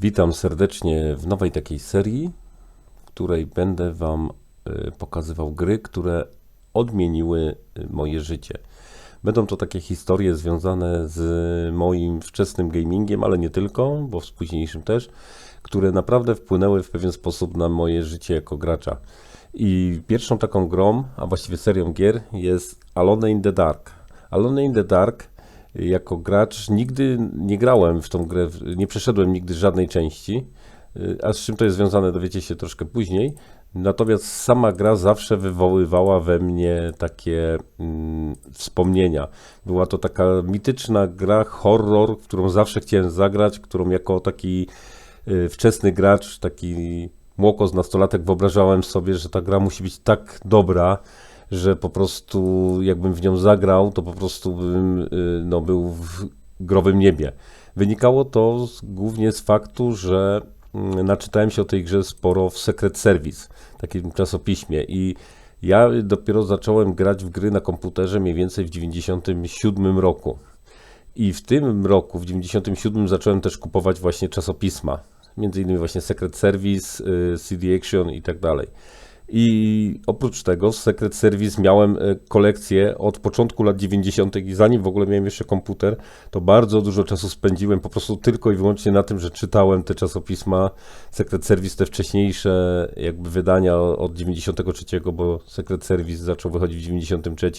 Witam serdecznie w nowej takiej serii, w której będę Wam y, pokazywał gry, które odmieniły y, moje życie. Będą to takie historie związane z moim wczesnym gamingiem, ale nie tylko, bo w późniejszym też, które naprawdę wpłynęły w pewien sposób na moje życie jako gracza. I pierwszą taką grą, a właściwie serią gier jest Alone in the Dark. Alone in the Dark jako gracz nigdy nie grałem w tą grę, nie przeszedłem nigdy żadnej części, y, a z czym to jest związane dowiecie się troszkę później. Natomiast sama gra zawsze wywoływała we mnie takie mm, wspomnienia. Była to taka mityczna gra, horror, którą zawsze chciałem zagrać, którą jako taki y, wczesny gracz, taki młokos, nastolatek wyobrażałem sobie, że ta gra musi być tak dobra, że po prostu jakbym w nią zagrał, to po prostu bym y, no, był w growym niebie. Wynikało to z, głównie z faktu, że mm, naczytałem się o tej grze sporo w Secret Service, takim czasopiśmie i ja dopiero zacząłem grać w gry na komputerze mniej więcej w 97 roku. I w tym roku, w 97 zacząłem też kupować właśnie czasopisma, między innymi właśnie Secret Service, y, CD Action i tak dalej. I oprócz tego z Secret Service miałem e, kolekcję od początku lat 90. i zanim w ogóle miałem jeszcze komputer, to bardzo dużo czasu spędziłem po prostu tylko i wyłącznie na tym, że czytałem te czasopisma Secret Service, te wcześniejsze jakby wydania od 93, bo Secret Service zaczął wychodzić w 93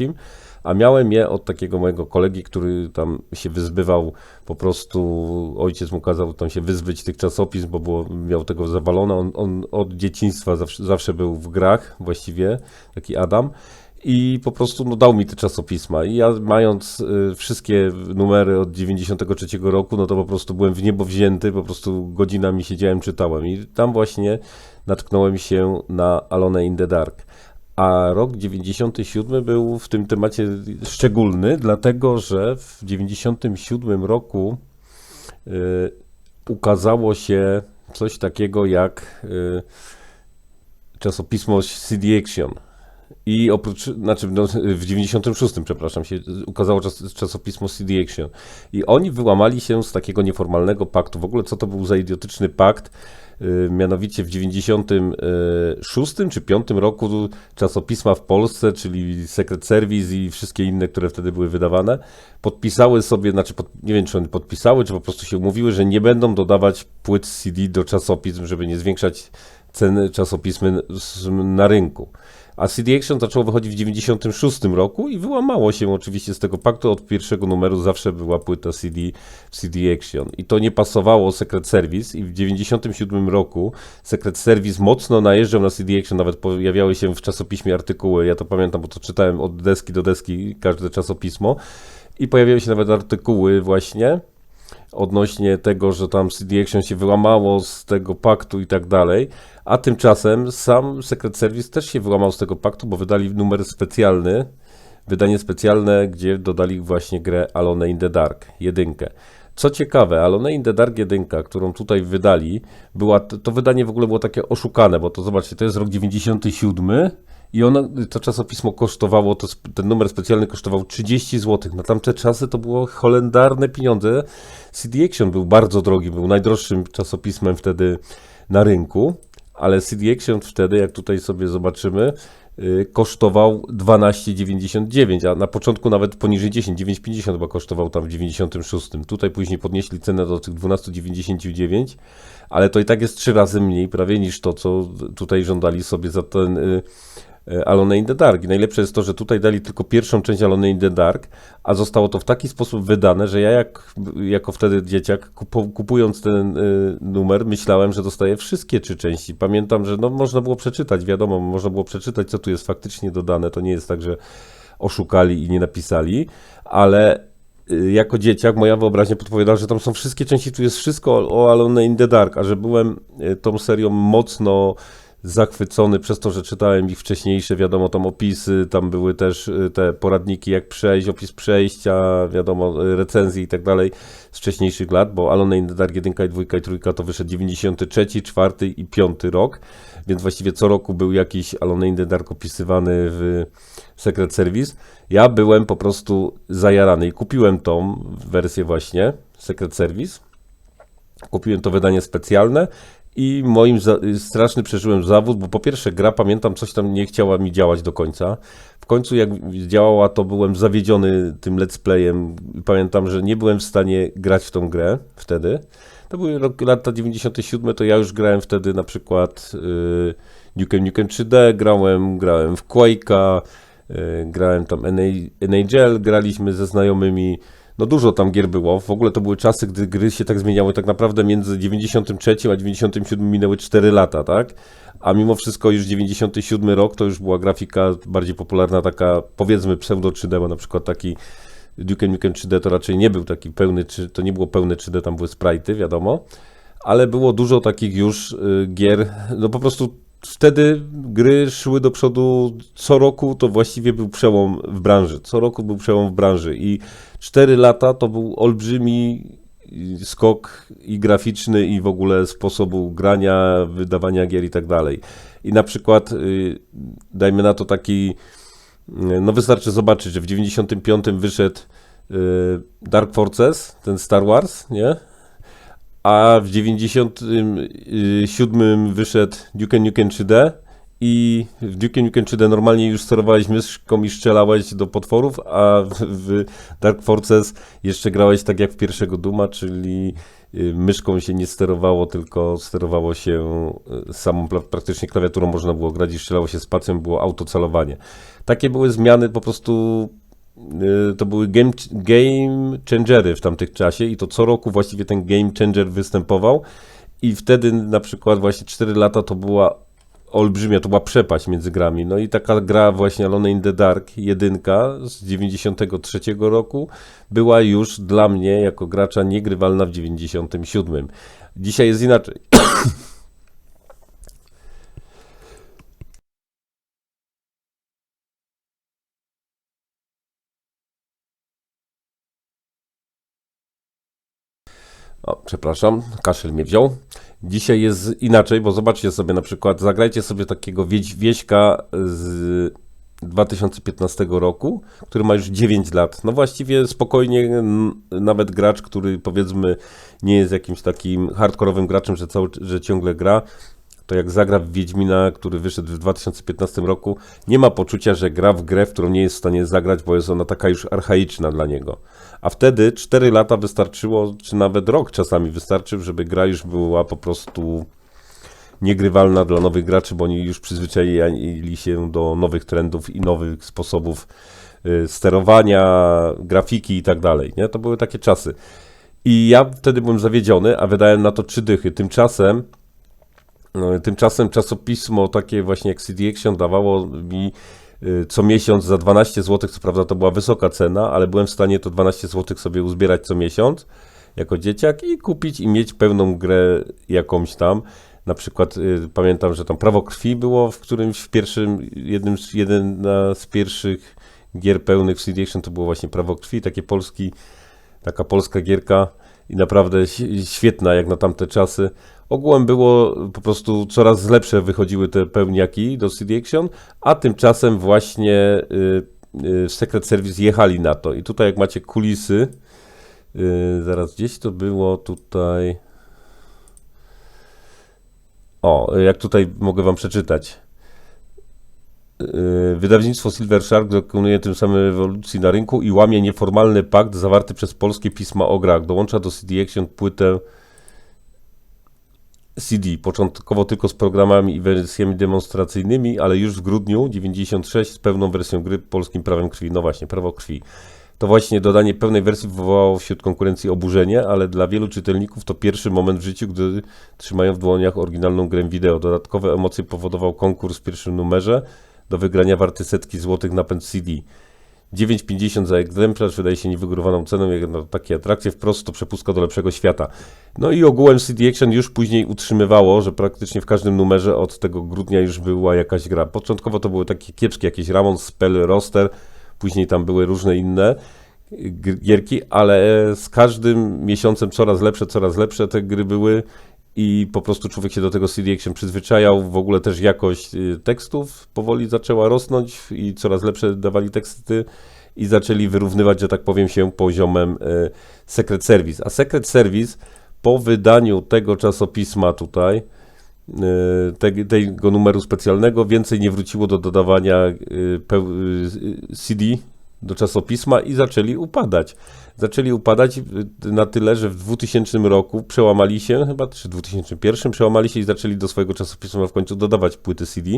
a miałem je od takiego mojego kolegi, który tam się wyzbywał, po prostu ojciec mu kazał tam się wyzbyć tych czasopism, bo było, miał tego zawalone. On, on od dzieciństwa zawsze, zawsze był w grach właściwie, taki Adam i po prostu no, dał mi te czasopisma. I ja mając y, wszystkie numery od 93 roku, no to po prostu byłem w niebo wzięty, po prostu godzinami siedziałem, czytałem. I tam właśnie natknąłem się na Alone in the Dark. A rok 97 był w tym temacie szczególny, dlatego że w 97 roku y, ukazało się coś takiego jak y, czasopismo CD Action. I oprócz, znaczy no, w 96, przepraszam, się ukazało czas, czasopismo CD Action. I oni wyłamali się z takiego nieformalnego paktu. W ogóle co to był za idiotyczny pakt? Y, mianowicie w 96 czy 5 roku czasopisma w Polsce, czyli Secret Service i wszystkie inne, które wtedy były wydawane, podpisały sobie, znaczy pod, nie wiem czy one podpisały, czy po prostu się umówiły, że nie będą dodawać płyt CD do czasopism, żeby nie zwiększać ceny czasopism na rynku. A CD Action zaczęło wychodzić w 96 roku i wyłamało się oczywiście z tego paktu. Od pierwszego numeru zawsze była płyta CD w CD Action. I to nie pasowało Secret Service i w 97 roku Secret Service mocno najeżdżał na CD Action, nawet pojawiały się w czasopiśmie artykuły, ja to pamiętam, bo to czytałem od deski do deski każde czasopismo i pojawiały się nawet artykuły właśnie odnośnie tego, że tam CD Action się wyłamało z tego paktu i tak dalej, a tymczasem sam Secret Service też się wyłamał z tego paktu, bo wydali numer specjalny, wydanie specjalne, gdzie dodali właśnie grę Alone in the Dark, jedynkę. Co ciekawe, Alone in the Dark 1, którą tutaj wydali, była, to wydanie w ogóle było takie oszukane, bo to zobaczcie, to jest rok 97 i ono, to czasopismo kosztowało, to, ten numer specjalny kosztował 30 zł. Na tamte czasy to było holendarne pieniądze. CD Action był bardzo drogi, był najdroższym czasopismem wtedy na rynku, ale CD Action wtedy, jak tutaj sobie zobaczymy, yy, kosztował 12,99, a na początku nawet poniżej 10, 9,50 chyba kosztował tam w 96. Tutaj później podnieśli cenę do tych 12,99, ale to i tak jest trzy razy mniej prawie niż to, co tutaj żądali sobie za ten E, Alone in the Dark. Najlepsze jest to, że tutaj dali tylko pierwszą część Alone in the Dark, a zostało to w taki sposób wydane, że ja jak, jako wtedy dzieciak, kupując ten y, numer, myślałem, że dostaję wszystkie trzy części. Pamiętam, że no, można było przeczytać, wiadomo, można było przeczytać, co tu jest faktycznie dodane. To nie jest tak, że oszukali i nie napisali, ale y, jako dzieciak moja wyobraźnia podpowiadała, że tam są wszystkie części, tu jest wszystko o Alone in the Dark, a że byłem tą serią mocno zachwycony przez to, że czytałem ich wcześniejsze, wiadomo, tam opisy, tam były też y, te poradniki, jak przejść, opis przejścia, wiadomo, y, recenzje i tak dalej z wcześniejszych lat, bo Alone in the Dark 1 i 2 i 3 to wyszedł 93, 4 i 5 rok, więc właściwie co roku był jakiś Alone in the Dark opisywany w Secret Service. Ja byłem po prostu zajarany i kupiłem tą wersję właśnie Secret Service Kupiłem to wydanie specjalne i moim za- straszny przeżyłem zawód, bo po pierwsze gra, pamiętam, coś tam nie chciała mi działać do końca. W końcu jak działała, to byłem zawiedziony tym let's playem. Pamiętam, że nie byłem w stanie grać w tą grę wtedy. To były rok, lata 97, to ja już grałem wtedy na przykład yy, Nukem Nukem 3D, grałem, grałem w Quake'a, yy, grałem tam NHL, graliśmy ze znajomymi. No dużo tam gier było. W ogóle to były czasy, gdy gry się tak zmieniały. Tak naprawdę między 93 a 97 minęły 4 lata, tak? A mimo wszystko już 97 rok to już była grafika bardziej popularna, taka powiedzmy pseudo 3D, bo na przykład taki Duke Nukem 3D to raczej nie był taki pełny, czy to nie było pełne 3D, tam były sprite'y, wiadomo. Ale było dużo takich już y, gier, no po prostu wtedy gry szły do przodu co roku, to właściwie był przełom w branży. Co roku był przełom w branży i 4 lata to był olbrzymi skok i graficzny i w ogóle sposobu grania, wydawania gier i tak dalej. I na przykład y, dajmy na to taki y, no wystarczy zobaczyć, że w 95 wyszedł y, Dark Forces, ten Star Wars, nie? A w 97 wyszedł Duke Nukem 3D i w Duke Nukem 3D normalnie już sterowałeś myszką i strzelałeś do potworów, a w, Dark Forces jeszcze grałeś tak jak w pierwszego Duma, czyli y, myszką się nie sterowało, tylko sterowało się y, samą pra- praktycznie klawiaturą można było grać i strzelało się spacją, było autocelowanie. Takie były zmiany po prostu to były game, game changery w tamtych czasie i to co roku właściwie ten game changer występował i wtedy na przykład właśnie 4 lata to była olbrzymia, to była przepaść między grami. No i taka gra właśnie Alone in the Dark, jedynka z 93 roku, była już dla mnie jako gracza niegrywalna w 97. Dzisiaj jest inaczej. O, przepraszam, kaszel mnie wziął. Dzisiaj jest inaczej, bo zobaczcie sobie na przykład, zagrajcie sobie takiego wieś, wieśka z 2015 roku, który ma już 9 lat. No właściwie spokojnie, nawet gracz, który powiedzmy nie jest jakimś takim hardkorowym graczem, że, cały, że ciągle gra, to jak zagra w Wiedźmina, który wyszedł w 2015 roku, nie ma poczucia, że gra w grę, w którą nie jest w stanie zagrać, bo jest ona taka już archaiczna dla niego. A wtedy 4 lata wystarczyło, czy nawet rok czasami wystarczył, żeby gra już była po prostu niegrywalna dla nowych graczy, bo oni już przyzwyczaili się do nowych trendów i nowych sposobów y, sterowania, grafiki i tak dalej. Nie? To były takie czasy. I ja wtedy byłem zawiedziony, a wydałem na to trzy dychy. Tymczasem Tymczasem czasopismo takie właśnie jak CD Action dawało mi y, co miesiąc za 12 zł, co prawda to była wysoka cena, ale byłem w stanie to 12 zł sobie uzbierać co miesiąc jako dzieciak i kupić i mieć pełną grę jakąś tam. Na przykład y, pamiętam, że tam Prawo Krwi było w którymś w pierwszym, jednym z, jedna z pierwszych gier pełnych w CD Action to było właśnie Prawo Krwi, takie polski, taka polska gierka i naprawdę świetna jak na tamte czasy. Ogółem było po prostu coraz lepsze wychodziły te pełniaki do CD Action, a tymczasem właśnie y, y, Secret Service jechali na to. I tutaj jak macie kulisy, y, zaraz gdzieś to było tutaj. O, jak tutaj mogę wam przeczytać. Wydawnictwo Silver Shark dokonuje tym samym rewolucji na rynku i łamie nieformalny pakt zawarty przez polskie pisma o grach. Dołącza do CD Action płytę CD, początkowo tylko z programami i wersjami demonstracyjnymi, ale już w grudniu 96 z pełną wersją gry polskim prawem krwi. No właśnie, prawo krwi. To właśnie dodanie pełnej wersji wywołało wśród konkurencji oburzenie, ale dla wielu czytelników to pierwszy moment w życiu, gdy trzymają w dłoniach oryginalną grę wideo. Dodatkowe emocje powodował konkurs w pierwszym numerze do wygrania warty setki złotych napęd CD. 9,50 za egzemplarz wydaje się niewygórowaną ceną, jak na takie atrakcje wprost to przepustka do lepszego świata. No i ogółem CD Action już później utrzymywało, że praktycznie w każdym numerze od tego grudnia już była jakaś gra. Początkowo to były takie kiepskie, jakieś Ramon, Spell, Roster, później tam były różne inne gierki, ale z każdym miesiącem coraz lepsze, coraz lepsze te gry były i po prostu człowiek się do tego CD Action przyzwyczajał. W ogóle też jakość y, tekstów powoli zaczęła rosnąć i coraz lepsze dawali teksty i zaczęli wyrównywać, że tak powiem, się poziomem y, Secret Service. A Secret Service po wydaniu tego czasopisma tutaj, y, te, tego numeru specjalnego, więcej nie wróciło do dodawania CD do czasopisma i zaczęli upadać. Zaczęli upadać y, na tyle, że w 2000 roku przełamali się, chyba czy w 2001 przełamali się i zaczęli do swojego czasopisma w końcu dodawać płyty CD,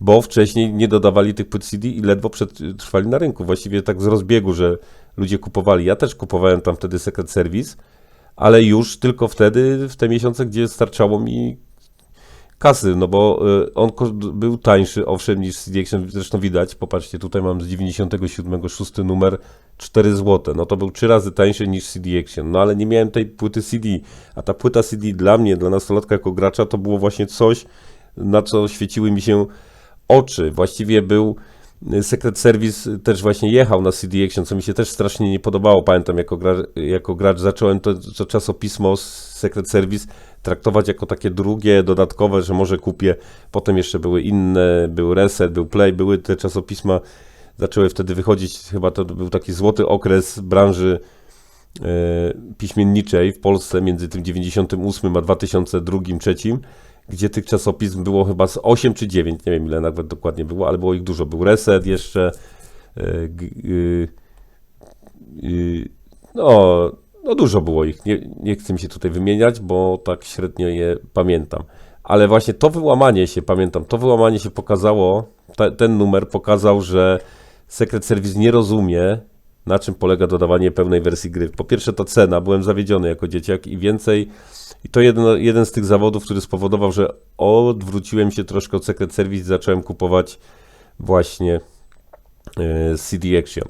bo wcześniej nie dodawali tych płyt CD i ledwo przetrwali na rynku. Właściwie tak z rozbiegu, że ludzie kupowali. Ja też kupowałem tam wtedy Secret Service, ale już tylko wtedy, w te miesiące, gdzie starczało mi kasy, no bo y, on był tańszy, owszem, niż CD Action, zresztą widać, popatrzcie, tutaj mam z 97, szósty numer, 4 zł, no to był 3 razy tańszy niż CD Action, no ale nie miałem tej płyty CD, a ta płyta CD dla mnie, dla nastolatka jako gracza, to było właśnie coś, na co świeciły mi się oczy, właściwie był y, Secret Service też właśnie jechał na CD Action, co mi się też strasznie nie podobało. Pamiętam, jako, gra, jako gracz zacząłem to, to czasopismo z Secret Service traktować jako takie drugie, dodatkowe, że może kupię. Potem jeszcze były inne, był Reset, był Play, były te czasopisma, zaczęły wtedy wychodzić, chyba to był taki złoty okres branży e, piśmienniczej w Polsce między tym 98 a 2002-2003, gdzie tych czasopism było chyba z 8 czy 9, nie wiem ile nawet dokładnie było, ale było ich dużo. Był Reset jeszcze, e, y, y, no, no dużo było ich, nie, nie chcę mi się tutaj wymieniać, bo tak średnio je pamiętam. Ale właśnie to wyłamanie się, pamiętam, to wyłamanie się pokazało, ten numer pokazał, że Secret Service nie rozumie, na czym polega dodawanie pełnej wersji gry. Po pierwsze ta cena, byłem zawiedziony jako dzieciak i więcej, i to jeden, jeden z tych zawodów, który spowodował, że odwróciłem się troszkę od Secret Service i zacząłem kupować właśnie e, CD Action.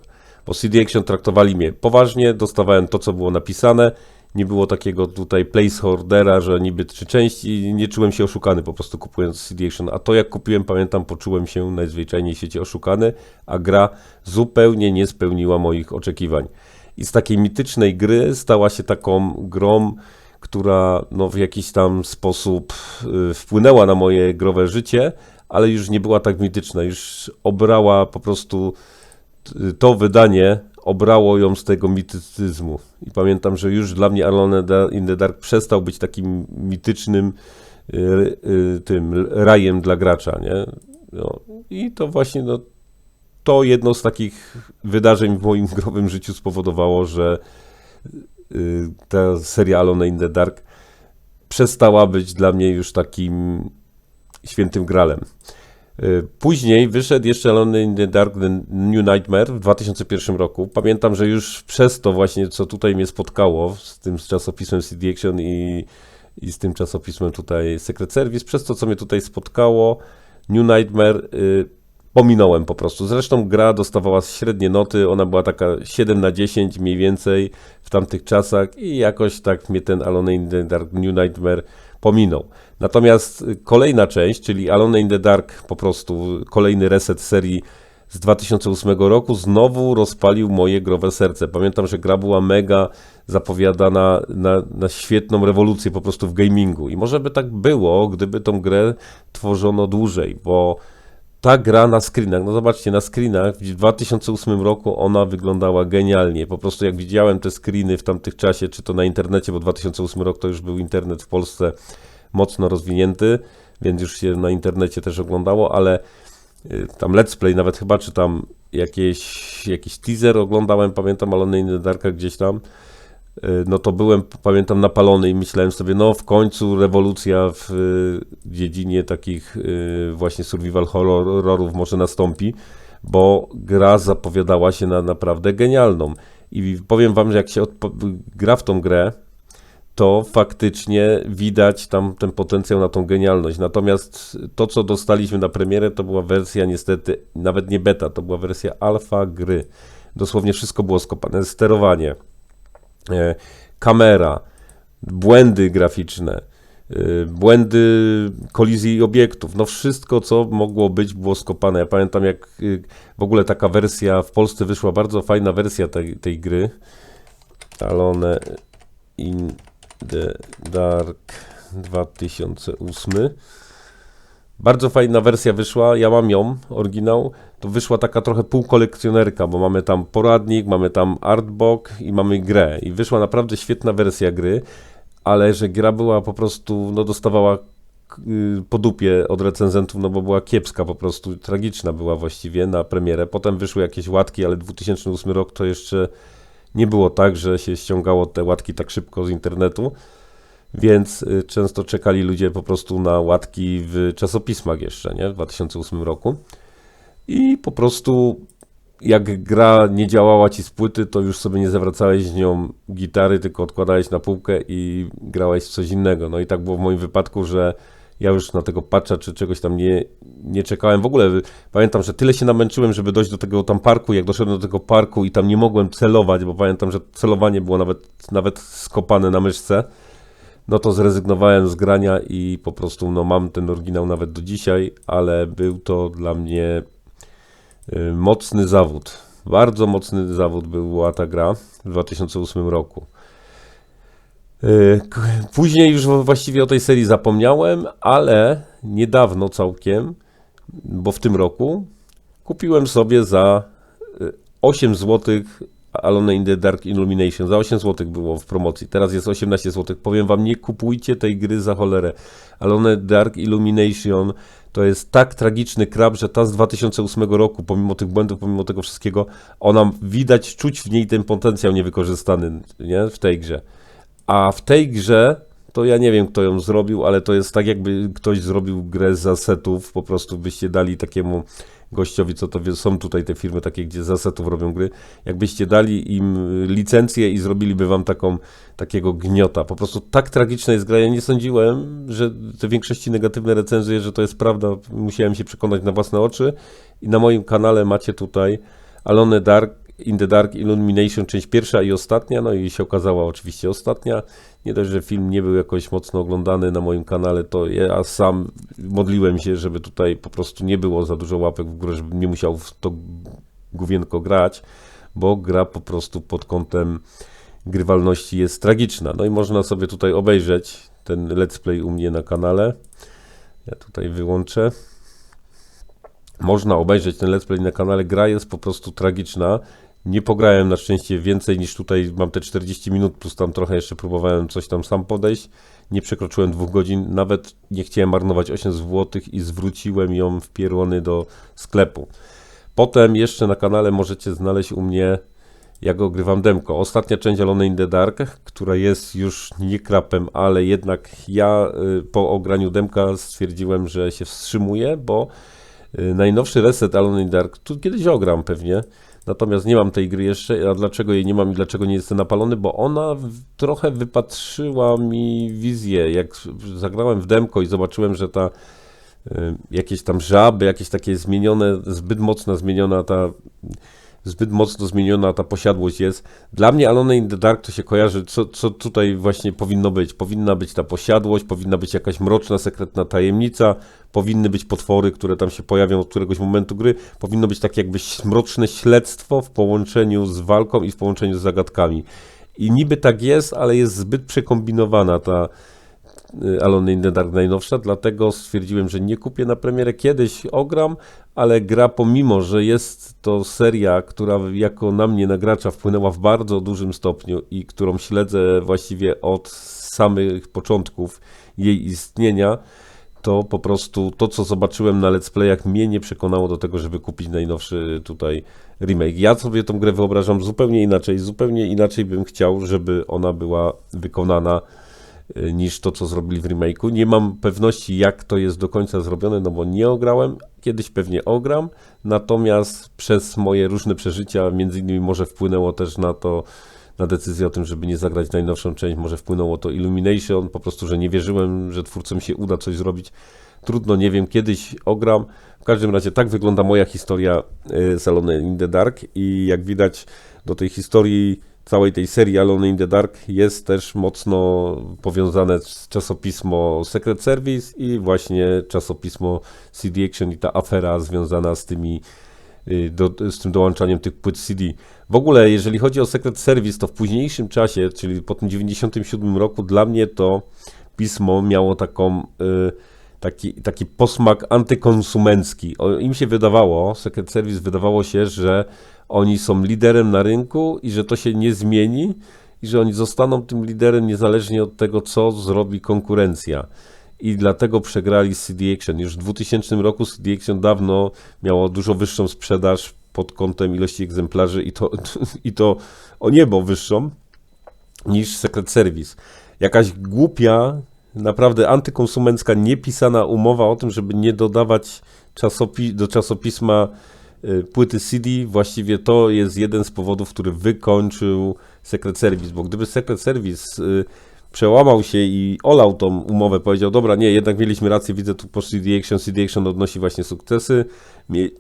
Bo CD Action traktowali mnie poważnie, dostawałem to, co było napisane, nie było takiego tutaj placeholdera, że niby trzy części nie czułem się oszukany po prostu kupując CD Action. A to jak kupiłem, pamiętam, poczułem się najzwyczajniej w świecie oszukany, a gra zupełnie nie spełniła moich oczekiwań. I z takiej mitycznej gry stała się taką grą, która no, w jakiś tam sposób y, wpłynęła na moje growe życie, ale już nie była tak mityczna, już obrała po prostu to wydanie obrało ją z tego mitycyzmu. I pamiętam, że już dla mnie Alone in the Dark przestał być takim mitycznym y, y, tym rajem dla gracza, nie? No, I to właśnie no, to jedno z takich wydarzeń w moim growym życiu spowodowało, że y, ta seria Alone in the Dark przestała być dla mnie już takim świętym gralem. Y, Później wyszedł jeszcze Alone in the Dark The New Nightmare w 2001 roku. Pamiętam, że już przez to właśnie, co tutaj mnie spotkało z tym czasopismem CD Action i, i z tym czasopismem tutaj Secret Service, przez to, co mnie tutaj spotkało, New Nightmare y, pominąłem po prostu. Zresztą gra dostawała średnie noty, ona była taka 7 na 10 mniej więcej w tamtych czasach i jakoś tak mnie ten Alone in the Dark New Nightmare pominął. Natomiast kolejna część, czyli Alone in the Dark, po prostu kolejny reset serii z 2008 roku, znowu rozpalił moje growe serce. Pamiętam, że gra była mega zapowiadana na, na świetną rewolucję po prostu w gamingu. I może by tak było, gdyby tą grę tworzono dłużej, bo ta gra na screenach, no zobaczcie, na screenach w 2008 roku ona wyglądała genialnie. Po prostu jak widziałem te screeny w tamtych czasie, czy to na internecie, bo 2008 rok to już był internet w Polsce mocno rozwinięty, więc już się na internecie też oglądało, ale y, tam let's play nawet chyba, czy tam jakieś, jakiś teaser oglądałem, pamiętam, Alone in the Darka gdzieś tam, y, no to byłem, pamiętam, napalony i myślałem sobie, no w końcu rewolucja w y, dziedzinie takich właśnie survival horrorów może nastąpi, bo gra zapowiadała się na naprawdę genialną. I powiem wam, że jak się gra w tą grę, to faktycznie widać tam ten potencjał na tą genialność. Natomiast to, co dostaliśmy na premierę, to była wersja niestety, nawet nie beta, to była wersja alfa gry. Dosłownie wszystko było skopane. Sterowanie, e, kamera, błędy graficzne, e, błędy kolizji obiektów. No wszystko, co mogło być, było skopane. Ja pamiętam, jak y, w ogóle taka wersja, w Polsce wyszła bardzo fajna wersja tej, tej gry. Alone in the Dark 2008. Bardzo fajna wersja wyszła, ja mam ją, oryginał. To wyszła taka trochę półkolekcjonerka, bo mamy tam poradnik, mamy tam artbook i mamy grę. I wyszła naprawdę świetna wersja gry, ale że gra była po prostu, no dostawała y, po dupie od recenzentów, no bo była kiepska po prostu, tragiczna była właściwie na premierę. Potem wyszły jakieś łatki, ale 2008 rok to jeszcze nie było tak, że się ściągało te łatki tak szybko z internetu, więc y, często czekali ludzie po prostu na łatki w czasopismach jeszcze, nie, w 2008 roku. I po prostu jak gra nie działała ci z płyty, to już sobie nie zawracałeś z nią gitary, tylko odkładałeś na półkę i grałeś w coś innego. No i tak było w moim wypadku, że ja już na tego patcha czy czegoś tam nie, nie czekałem. W ogóle y, pamiętam, że tyle się namęczyłem, żeby dojść do tego tam parku. Jak doszedłem do tego parku i tam nie mogłem celować, bo pamiętam, że celowanie było nawet, nawet skopane na myszce, no to zrezygnowałem z grania i po prostu no, mam ten oryginał nawet do dzisiaj, ale był to dla mnie y, mocny zawód. Bardzo mocny zawód była ta gra w 2008 roku. Y, Później już właściwie o tej serii zapomniałem, ale niedawno całkiem, bo w tym roku kupiłem sobie za y, 8 zł Alone in the Dark Illumination. Za 8 zł było w promocji. Teraz jest 18 zł. Powiem wam, nie kupujcie tej gry za cholerę. Alone Dark Illumination to jest tak tragiczny krab, że ta z 2008 roku, pomimo tych błędów, pomimo tego wszystkiego, ona widać, czuć w niej ten potencjał niewykorzystany nie? w tej grze. A w tej grze, to ja nie wiem, kto ją zrobił, ale to jest tak, jakby ktoś zrobił grę z asetów. Po prostu byście dali takiemu gościowi, co to wie, są tutaj te firmy takie, gdzie z asetów robią gry. Jakbyście dali im y, licencję i zrobiliby wam taką, takiego gniota. Po prostu tak tragiczna jest gra. Ja nie sądziłem, że te większości negatywne recenzje, że to jest prawda. Musiałem się przekonać na własne oczy. I na moim kanale macie tutaj Alone Dark, In the Dark Illumination, część pierwsza i ostatnia, no i się okazała oczywiście ostatnia. Nie dość, że film nie był jakoś mocno oglądany na moim kanale, to ja sam modliłem się, żeby tutaj po prostu nie było za dużo łapek w górę, żebym nie musiał w to główienko grać, bo gra po prostu pod kątem grywalności jest tragiczna. No i można sobie tutaj obejrzeć ten let's play u mnie na kanale. Ja tutaj wyłączę. Można obejrzeć ten let's play na kanale. Gra jest po prostu tragiczna. Nie pograłem na szczęście więcej niż tutaj mam te 40 minut, plus tam trochę jeszcze próbowałem coś tam sam podejść. Nie przekroczyłem dwóch godzin, nawet nie chciałem marnować 8 zł i zwróciłem ją w pierłony do sklepu. Potem jeszcze na kanale możecie znaleźć u mnie, jak ogrywam demko. Ostatnia część Alone in the Dark, która jest już nie krapem, ale jednak ja y, po ograniu demka stwierdziłem, że się wstrzymuję, bo y, najnowszy reset Alone in the Dark, tu kiedyś ogram pewnie, natomiast nie mam tej gry jeszcze, a dlaczego jej nie mam i dlaczego nie jestem napalony, bo ona trochę wypatrzyła mi wizję, jak zagrałem w demko i zobaczyłem, że ta y, jakieś tam żaby, jakieś takie zmienione, zbyt mocno zmieniona ta zbyt mocno zmieniona ta posiadłość jest. Dla mnie Alone in the Dark to się kojarzy, co, co tutaj właśnie powinno być. Powinna być ta posiadłość, powinna być jakaś mroczna, sekretna tajemnica, powinny być potwory, które tam się pojawią od któregoś momentu gry, powinno być takie jakby mroczne śledztwo w połączeniu z walką i w połączeniu z zagadkami. I niby tak jest, ale jest zbyt przekombinowana ta Alone in the Dark najnowsza, dlatego stwierdziłem, że nie kupię na premierę. Kiedyś ogram, ale gra pomimo, że jest to seria, która jako na mnie na gracza wpłynęła w bardzo dużym stopniu i którą śledzę właściwie od samych początków jej istnienia, to po prostu to, co zobaczyłem na let's playach, mnie nie przekonało do tego, żeby kupić najnowszy tutaj remake. Ja sobie tą grę wyobrażam zupełnie inaczej, zupełnie inaczej bym chciał, żeby ona była wykonana y, niż to, co zrobili w remake'u. Nie mam pewności, jak to jest do końca zrobione, no bo nie ograłem. Kiedyś pewnie ogram, natomiast przez moje różne przeżycia, między innymi może wpłynęło też na to, na decyzję o tym, żeby nie zagrać najnowszą część, może wpłynęło to Illumination, po prostu, że nie wierzyłem, że twórcom się uda coś zrobić. Trudno, nie wiem, kiedyś ogram. W każdym razie tak wygląda moja historia y, z Alone in the Dark i jak widać do tej historii całej tej serii Alone in the Dark jest też mocno powiązane z czasopismo Secret Service i właśnie czasopismo CD Action i ta afera związana z tymi y, do, z tym dołączaniem tych płyt CD. W ogóle, jeżeli chodzi o Secret Service, to w późniejszym czasie, czyli po tym 97 roku, dla mnie to pismo miało taką, y, taki, taki posmak antykonsumencki. O, Im się wydawało, Secret Service wydawało się, że oni są liderem na rynku i że to się nie zmieni i że oni zostaną tym liderem niezależnie od tego, co zrobi konkurencja. I dlatego przegrali CD Action. Już w 2000 roku CD Action dawno miało dużo wyższą sprzedaż pod kątem ilości egzemplarzy i to, i to o niebo wyższą niż Secret Service. Jakaś głupia, naprawdę antykonsumencka, niepisana umowa o tym, żeby nie dodawać czasopi do czasopisma y, płyty CD, właściwie to jest jeden z powodów, który wykończył Secret Service, bo gdyby Secret Service y, przełamał się i olał tą umowę, powiedział, dobra, nie, jednak mieliśmy rację, widzę tu po CD Action, CD Action odnosi właśnie sukcesy, Mie-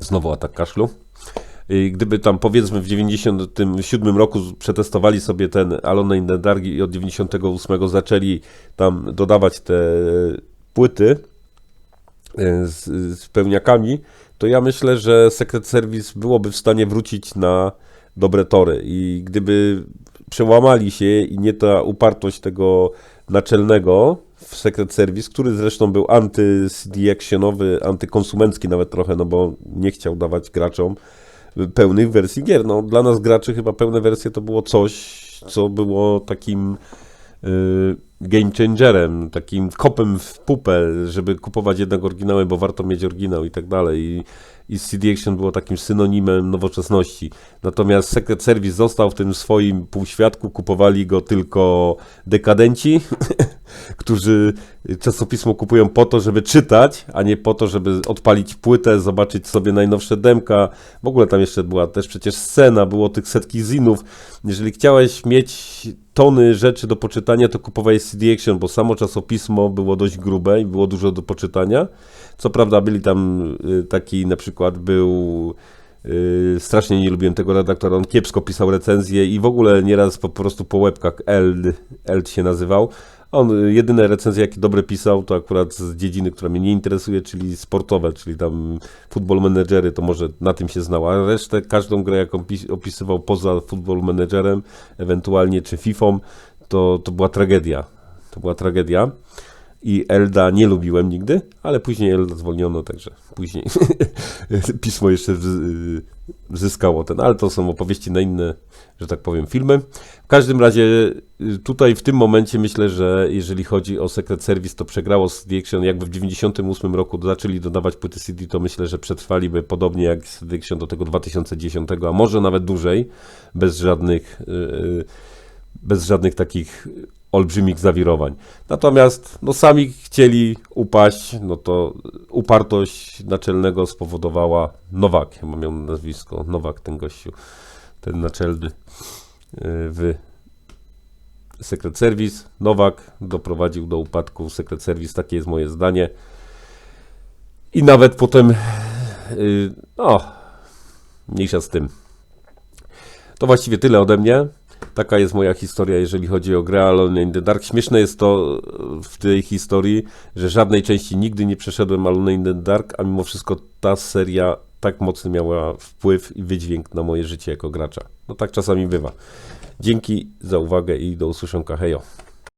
Znowu atak kaszlu. Gdyby tam powiedzmy w 97 roku przetestowali sobie ten Alone in the Dark i od 98 zaczęli tam dodawać te płyty y, z, z pełniakami, to ja myślę, że Secret Service byłoby w stanie wrócić na dobre tory. I gdyby przełamali się i nie ta upartość tego naczelnego w Secret Service, który zresztą był anty-CD actionowy, antykonsumencki nawet trochę, no bo nie chciał dawać graczom pełnych wersji gier. No, dla nas graczy chyba pełne wersje to było coś, co było takim y, game changerem, takim kopem w pupę, żeby kupować jednak oryginały, bo warto mieć oryginał i tak dalej. I, i CD Action było takim synonimem nowoczesności. Natomiast Secret Service został w tym swoim półświadku, kupowali go tylko dekadenci, którzy czasopismo kupują po to, żeby czytać, a nie po to, żeby odpalić płytę, zobaczyć sobie najnowsze demka. W ogóle tam jeszcze była też przecież scena, było tych setki zinów. Jeżeli chciałeś mieć tony rzeczy do poczytania, to kupowałeś CD Action, bo samo czasopismo było dość grube i było dużo do poczytania. Co prawda byli tam y, taki na przykład był y, strasznie nie lubiłem tego redaktora, on kiepsko pisał recenzje i w ogóle nieraz po prostu po łebkach Eld, Eld się nazywał. On jedyne recenzje, jakie dobre pisał, to akurat z dziedziny, która mnie nie interesuje, czyli sportowe, czyli tam Football Managery, to może na tym się znał, a resztę, każdą grę, jaką pis- opisywał poza Football Managerem, ewentualnie czy FIFą, to, to była tragedia. To była tragedia. I Elda nie lubiłem nigdy, ale później Elda zwolniono, także później pismo jeszcze wzy- zyskało ten, ale to są opowieści na inne, że tak powiem, filmy. W każdym razie y, tutaj w tym momencie myślę, że jeżeli chodzi o Secret Service, to przegrało z The Action. Jakby w 98 roku zaczęli dodawać płyty CD, to myślę, że przetrwaliby podobnie jak z The Action do tego 2010, a może nawet dłużej, bez żadnych, y, y, bez żadnych takich olbrzymich zawirowań. Natomiast no, sami chcieli upaść, no to upartość naczelnego spowodowała Nowak, chyba miał nazwisko, Nowak ten gościu, ten naczelny y, w Secret Service. Nowak doprowadził do upadku Secret Service, takie jest moje zdanie. I nawet potem, y, no, mniejsza z tym. To właściwie tyle ode mnie. Taka jest moja historia, jeżeli chodzi o grę Alone in the Dark. Śmieszne jest to e, w tej historii, że żadnej części nigdy nie przeszedłem Alone in the Dark, a mimo wszystko ta seria tak mocny miała wpływ i wydźwięk na moje życie jako gracza. No tak czasami bywa. Dzięki za uwagę i do usłyszonka. Hejo.